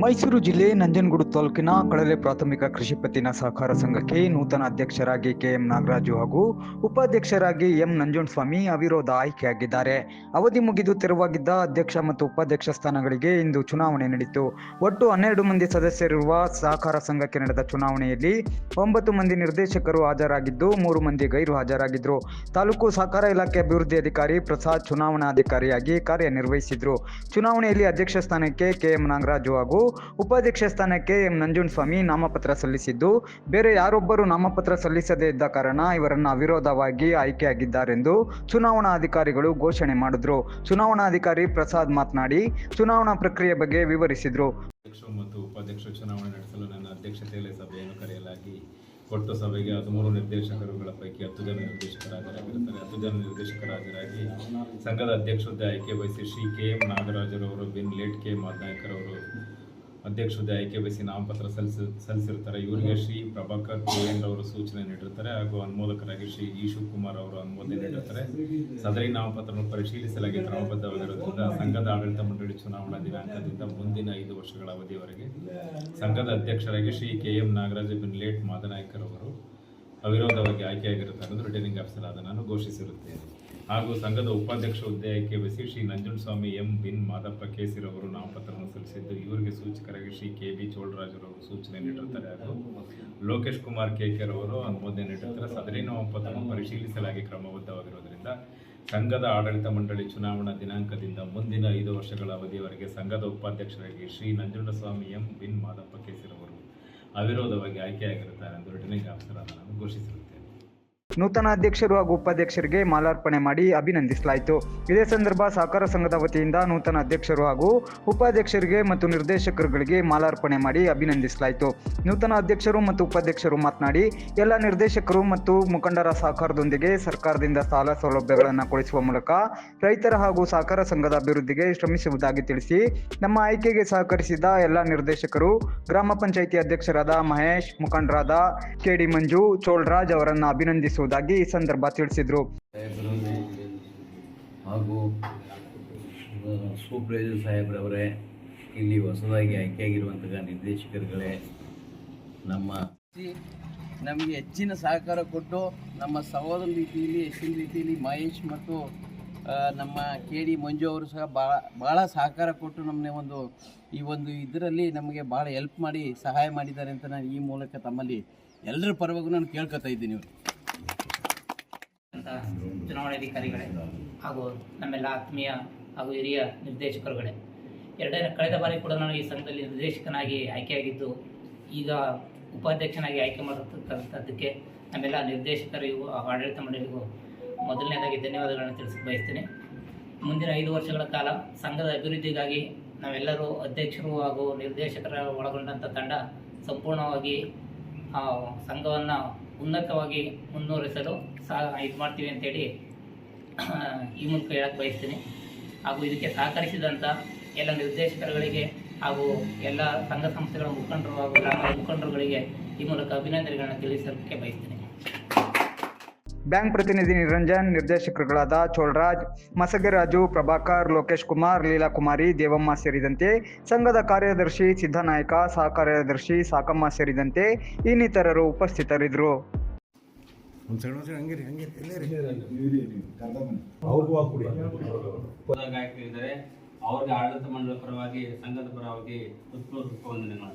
ಮೈಸೂರು ಜಿಲ್ಲೆ ನಂಜನಗೂಡು ತಾಲೂಕಿನ ಕಳಲೆ ಪ್ರಾಥಮಿಕ ಕೃಷಿ ಪತ್ತಿನ ಸಹಕಾರ ಸಂಘಕ್ಕೆ ನೂತನ ಅಧ್ಯಕ್ಷರಾಗಿ ಕೆಎಂ ನಾಗರಾಜು ಹಾಗೂ ಉಪಾಧ್ಯಕ್ಷರಾಗಿ ಎಂ ನಂಜುಂಡಸ್ವಾಮಿ ಅವಿರೋಧ ಆಯ್ಕೆಯಾಗಿದ್ದಾರೆ. ಅವಧಿ ಮುಗಿದು ತೆರವಾಗಿದ್ದ ಅಧ್ಯಕ್ಷ ಮತ್ತು ಉಪಾಧ್ಯಕ್ಷ ಸ್ಥಾನಗಳಿಗೆ ಇಂದು ಚುನಾವಣೆ ನಡೆಯಿತು ಒಟ್ಟು ಹನ್ನೆರಡು ಮಂದಿ ಸದಸ್ಯರಿರುವ ಸಹಕಾರ ಸಂಘಕ್ಕೆ ನಡೆದ ಚುನಾವಣೆಯಲ್ಲಿ ಒಂಬತ್ತು ಮಂದಿ ನಿರ್ದೇಶಕರು ಹಾಜರಾಗಿದ್ದು, ಮೂರು ಮಂದಿ ಗೈರು ಹಾಜರಾಗಿದ್ದರು ತಾಲೂಕು ಸಹಕಾರ ಇಲಾಖೆ ಅಭಿವೃದ್ಧಿ ಅಧಿಕಾರಿ ಪ್ರಸಾದ್ ಚುನಾವಣಾಧಿಕಾರಿಯಾಗಿ ಕಾರ್ಯನಿರ್ವಹಿಸಿದ್ರು. ಚುನಾವಣೆಯಲ್ಲಿ ಅಧ್ಯಕ್ಷ ಸ್ಥಾನಕ್ಕೆ ಕೆಎಂ ನಾಗರಾಜು ಹಾಗೂ ಉಪಾಧ್ಯಕ್ಷ ಸ್ಥಾನಕ್ಕೆ ಎಂ ನಂಜುಂಡಸ್ವಾಮಿ ನಾಮಪತ್ರ ಸಲ್ಲಿಸಿದ್ದು. ಬೇರೆ ಯಾರೊಬ್ಬರು ನಾಮಪತ್ರ ಸಲ್ಲಿಸದೇ ಇದ್ದ ಕಾರಣ ಇವರನ್ನು ಅವಿರೋಧವಾಗಿ ಆಯ್ಕೆಯಾಗಿದ್ದಾರೆಂದು ಚುನಾವಣಾಧಿಕಾರಿಗಳು ಘೋಷಣೆ ಮಾಡಿದ್ರು. ಚುನಾವಣಾಧಿಕಾರಿ ಪ್ರಸಾದ್ ಮಾತನಾಡಿ, ಚುನಾವಣಾ ಪ್ರಕ್ರಿಯೆ ಬಗ್ಗೆ ವಿವರಿಸಿದ್ರು. ಮತ್ತು ಉಪಾಧ್ಯಕ್ಷ ಚುನಾವಣೆ ನಡೆಸಲು ನನ್ನ ಅಧ್ಯಕ್ಷತೆಯಲ್ಲಿ ಸಭೆಯನ್ನು ಕರೆಯಲಾಗಿ ಒಟ್ಟು ಸಭೆಗೆ ಹದಿಮೂರು ನಿರ್ದೇಶಕರುಗಳ ಪೈಕಿ ಹತ್ತು ಜನ ನಿರ್ದೇಶಕರು ಹಾಜರಾಗಿರುತ್ತಾರೆ. ಹತ್ತು ಜನ ನಿರ್ದೇಶಕರು ಹಾಜರಾಗಿ ಸಂಘದ ಹುದ್ದೆ ಆಯ್ಕೆ ವಹಿಸಿ ಶ್ರೀ ಕೆ ಎಂ ನಾಗರಾಜರವರು, ಬಿನ್ ಲೇಟ್ ಕೆ ಮಾದನಾಯ್ಕರವರು ಅಧ್ಯಕ್ಷ ಹುದ್ದೆ ಆಯ್ಕೆ ಬಯಸಿ ನಾಮಪತ್ರ ಸಲ್ಲಿಸಿ ಸಲ್ಲಿಸಿರ್ತಾರೆ. ಇವರಿಗೆ ಶ್ರೀ ಪ್ರಭಾಕರ್ ಕುವೇಂದ್ರ ಅವರು ಸೂಚನೆ ನೀಡಿರ್ತಾರೆ ಹಾಗೂ ಅನುಮೋದಕರಾಗಿ ಶ್ರೀ ಈಶು ಶಿವಕುಮಾರ್ ಅವರು ಅನುಮೋದನೆ ನೀಡಿರ್ತಾರೆ. ಸದರಿ ನಾಮಪತ್ರವನ್ನು ಪರಿಶೀಲಿಸಲಾಗಿ ಕ್ರಮಬದ್ಧವಾಗಿರುವುದರಿಂದ ಸಂಘದ ಆಡಳಿತ ಮಂಡಳಿ ಚುನಾವಣಾ ದಿನಾಂಕದಿಂದ ಮುಂದಿನ ಐದು ವರ್ಷಗಳ ಅವಧಿಯವರೆಗೆ ಸಂಘದ ಅಧ್ಯಕ್ಷರಾಗಿ ಶ್ರೀ ಕೆ ಎಂ ನಾಗರಾಜ ಬಿನ್ ಲೇಟ್ ಮಾದನಾಯ್ಕರ್ ಅವರು ಅವಿರೋಧವಾಗಿ ಆಯ್ಕೆಯಾಗಿರುತ್ತಾರೆ ರಿಟರ್ನಿಂಗ್ ಆಫೀಸರ್ ಆದ ನಾನು ಘೋಷಿಸಿರುತ್ತೇನೆ. ಹಾಗೂ ಸಂಘದ ಉಪಾಧ್ಯಕ್ಷ ಹುದ್ದೆ ಆಯ್ಕೆ ಬಯಸಿ ಶ್ರೀ ನಂಜುಂಡಸ್ವಾಮಿ ಎಂ ಬಿನ್ ಮಾದಪ್ಪ ಕೇಸಿರವರು ನಾಮಪತ್ರವನ್ನು ಸಲ್ಲಿಸಿದ್ದು, ಇವರಿಗೆ ಸೂಚಕರಾಗಿ ಶ್ರೀ ಕೆ ಬಿ ಚೋಳರಾಜರವರು ಸೂಚನೆ ನೀಡಿರುತ್ತಾರೆ ಹಾಗೂ ಲೋಕೇಶ್ ಕುಮಾರ್ ಕೇಕೆರ್ ಅವರು ಅನುಮೋದನೆ ನೀಡಿರ್ತಾರೆ. ಸದರಿ ನಾಮಪತ್ರವನ್ನು ಪರಿಶೀಲಿಸಲಾಗಿ ಕ್ರಮಬದ್ಧವಾಗಿರುವುದರಿಂದ ಸಂಘದ ಆಡಳಿತ ಮಂಡಳಿ ಚುನಾವಣಾ ದಿನಾಂಕದಿಂದ ಮುಂದಿನ ಐದು ವರ್ಷಗಳ ಅವಧಿಯವರೆಗೆ ಸಂಘದ ಉಪಾಧ್ಯಕ್ಷರಾಗಿ ಶ್ರೀ ನಂಜುಂಡಸ್ವಾಮಿ ಎಂ ಬಿನ್ ಮಾದಪ್ಪ ಕೇಸಿರವರು ಅವಿರೋಧವಾಗಿ ಆಯ್ಕೆಯಾಗಿರುತ್ತಾರೆ ಎಂದು ರಿಟರ್ನಿಂಗ್ ಆಫೀಸರ್ ಘೋಷಿಸಿದರು ನೂತನ ಅಧ್ಯಕ್ಷರು ಹಾಗೂ ಉಪಾಧ್ಯಕ್ಷರಿಗೆ ಮಾಲಾರ್ಪಣೆ ಮಾಡಿ ಅಭಿನಂದಿಸಲಾಯಿತು. ಇದೇ ಸಂದರ್ಭ ಸಹಕಾರ ಸಂಘದ ವತಿಯಿಂದ ನೂತನ ಅಧ್ಯಕ್ಷರು ಹಾಗೂ ಉಪಾಧ್ಯಕ್ಷರಿಗೆ ಮತ್ತು ನಿರ್ದೇಶಕರುಗಳಿಗೆ ಮಾಲಾರ್ಪಣೆ ಮಾಡಿ ಅಭಿನಂದಿಸಲಾಯಿತು. ನೂತನ ಅಧ್ಯಕ್ಷರು ಮತ್ತು ಉಪಾಧ್ಯಕ್ಷರು ಮಾತನಾಡಿ, ಎಲ್ಲ ನಿರ್ದೇಶಕರು ಮತ್ತು ಮುಖಂಡರ ಸಹಕಾರದೊಂದಿಗೆ ಸರ್ಕಾರದಿಂದ ಸಾಲ ಸೌಲಭ್ಯಗಳನ್ನು ಕೊಡಿಸುವ ಮೂಲಕ ರೈತರ ಹಾಗೂ ಸಹಕಾರ ಸಂಘದ ಅಭಿವೃದ್ಧಿಗೆ ಶ್ರಮಿಸುವುದಾಗಿ ತಿಳಿಸಿ, ನಮ್ಮ ಆಯ್ಕೆಗೆ ಸಹಕರಿಸಿದ ಎಲ್ಲ ನಿರ್ದೇಶಕರು, ಗ್ರಾಮ ಪಂಚಾಯಿತಿ ಅಧ್ಯಕ್ಷರಾದ ಮಹೇಶ್, ಮುಖಂಡರಾದ ಕೆಡಿ ಮಂಜು, ಚೋಳರಾಜ್ ಅವರನ್ನು ಅಭಿನಂದಿಸುವುದಾಗಿ ಈ ಸಂದರ್ಭ ತಿಳಿಸಿದ್ರು. ಹಾಗೂ ಸೂಪ್ರೈಸರ್ ಸಾಹೇಬ್ರವರೇ ಇಲ್ಲಿ ಹೊಸದಾಗಿ ಆಯ್ಕೆಯಾಗಿರುವಂತಹ ನಿರ್ದೇಶಕರುಗಳೇ ನಮ್ಮ ನಮಗೆ ಹೆಚ್ಚಿನ ಸಹಕಾರ ಕೊಟ್ಟು ನಮ್ಮ ಸಹೋದರ ರೀತಿಯಲ್ಲಿ ಹೆಚ್ಚಿನ ರೀತಿಯಲ್ಲಿ ಮಹೇಶ್ ಮತ್ತು ನಮ್ಮ ಕೆ ಡಿ ಮಂಜು ಅವರು ಸಹ ಭಾಳ ಭಾಳ ಸಹಕಾರ ಕೊಟ್ಟು ನಮ್ಮನೆ ಒಂದು ಈ ಒಂದು ಇದರಲ್ಲಿ ನಮಗೆ ಭಾಳ ಹೆಲ್ಪ್ ಮಾಡಿ ಸಹಾಯ ಮಾಡಿದ್ದಾರೆ ಅಂತ ನಾನು ಈ ಮೂಲಕ ತಮ್ಮಲ್ಲಿ ಎಲ್ಲರ ಪರವಾಗೂ ನಾನು ಕೇಳ್ಕೊತಾ ಇದ್ದೀನಿ. ಇವ್ರು ಚುನಾವಣಾಧಿಕಾರಿಗಳೇ ಹಾಗೂ ನಮ್ಮೆಲ್ಲ ಆತ್ಮೀಯ ಹಾಗೂ ಹಿರಿಯ ನಿರ್ದೇಶಕರುಗಳೇ. ಎರಡನೇ, ಕಳೆದ ಬಾರಿ ಕೂಡ ನಾನು ಈ ಸಂಘದಲ್ಲಿ ನಿರ್ದೇಶಕನಾಗಿ ಆಯ್ಕೆಯಾಗಿದ್ದು, ಈಗ ಉಪಾಧ್ಯಕ್ಷನಾಗಿ ಆಯ್ಕೆ ಮಾಡಿರ್ತಕ್ಕಂಥದ್ದಕ್ಕೆ ನಮ್ಮೆಲ್ಲ ನಿರ್ದೇಶಕರಿಗೂ ಆಡಳಿತ ಮಂಡಳಿಗೂ ಮೊದಲನೇದಾಗಿ ಧನ್ಯವಾದಗಳನ್ನು ತಿಳಿಸಿ ಬಯಸ್ತೇನೆ. ಮುಂದಿನ ಐದು ವರ್ಷಗಳ ಕಾಲ ಸಂಘದ ಅಭಿವೃದ್ಧಿಗಾಗಿ ನಾವೆಲ್ಲರೂ ಅಧ್ಯಕ್ಷರು ಹಾಗೂ ನಿರ್ದೇಶಕರ ಒಳಗೊಂಡಂಥ ತಂಡ ಸಂಪೂರ್ಣವಾಗಿ ಸಂಘವನ್ನು ಉನ್ನತವಾಗಿ ಮುನ್ನೂರಿಸಲು ಸಹ ಇದು ಮಾಡ್ತೀವಿ ಅಂತೇಳಿ ಈ ಮೂಲಕ ಹೇಳಕ್ಕೆ ಬಯಸ್ತೀನಿ. ಹಾಗೂ ಇದಕ್ಕೆ ಸಹಕರಿಸಿದಂಥ ಎಲ್ಲ ನಿರ್ದೇಶಕರುಗಳಿಗೆ ಹಾಗೂ ಎಲ್ಲ ಸಂಘ ಸಂಸ್ಥೆಗಳ ಮುಖಂಡರು ಹಾಗೂ ಗ್ರಾಮದ ಮುಖಂಡರುಗಳಿಗೆ ಈ ಮೂಲಕ ಅಭಿನಂದನೆಗಳನ್ನು ತಿಳಿಸಲಿಕ್ಕೆ ಬಯಸ್ತೀನಿ. ಬ್ಯಾಂಕ್ ಪ್ರತಿನಿಧಿ ನಿರಂಜನ್ ನಿರ್ದೇಶಕರುಗಳಾದ ಚೋಳರಾಜ್ ಮಸಗಿರಾಜು ಪ್ರಭಾಕರ್ ಲೋಕೇಶ್ ಕುಮಾರ್ ಲೀಲಾ ಕುಮಾರಿ ದೇವಮ್ಮ ಸೇರಿದಂತೆ ಸಂಘದ ಕಾರ್ಯದರ್ಶಿ ಸಿದ್ದನಾಯಕ ಸಹ ಕಾರ್ಯದರ್ಶಿ ಸಾಕಮ್ಮ ಸೇರಿದಂತೆ ಇನ್ನಿತರರು ಉಪಸ್ಥಿತರಿದ್ದರು. ಗಾಯಕರಿದ್ದಾರೆ ಅವ್ರಿಗೆ ಆಡಳಿತ ಮಂಡಳ ಪರವಾಗಿ ಸಂಘದ ಪರವಾಗಿ ಹೃತ್ಪೂರ್ವಕ ವಂದನೆಗಳು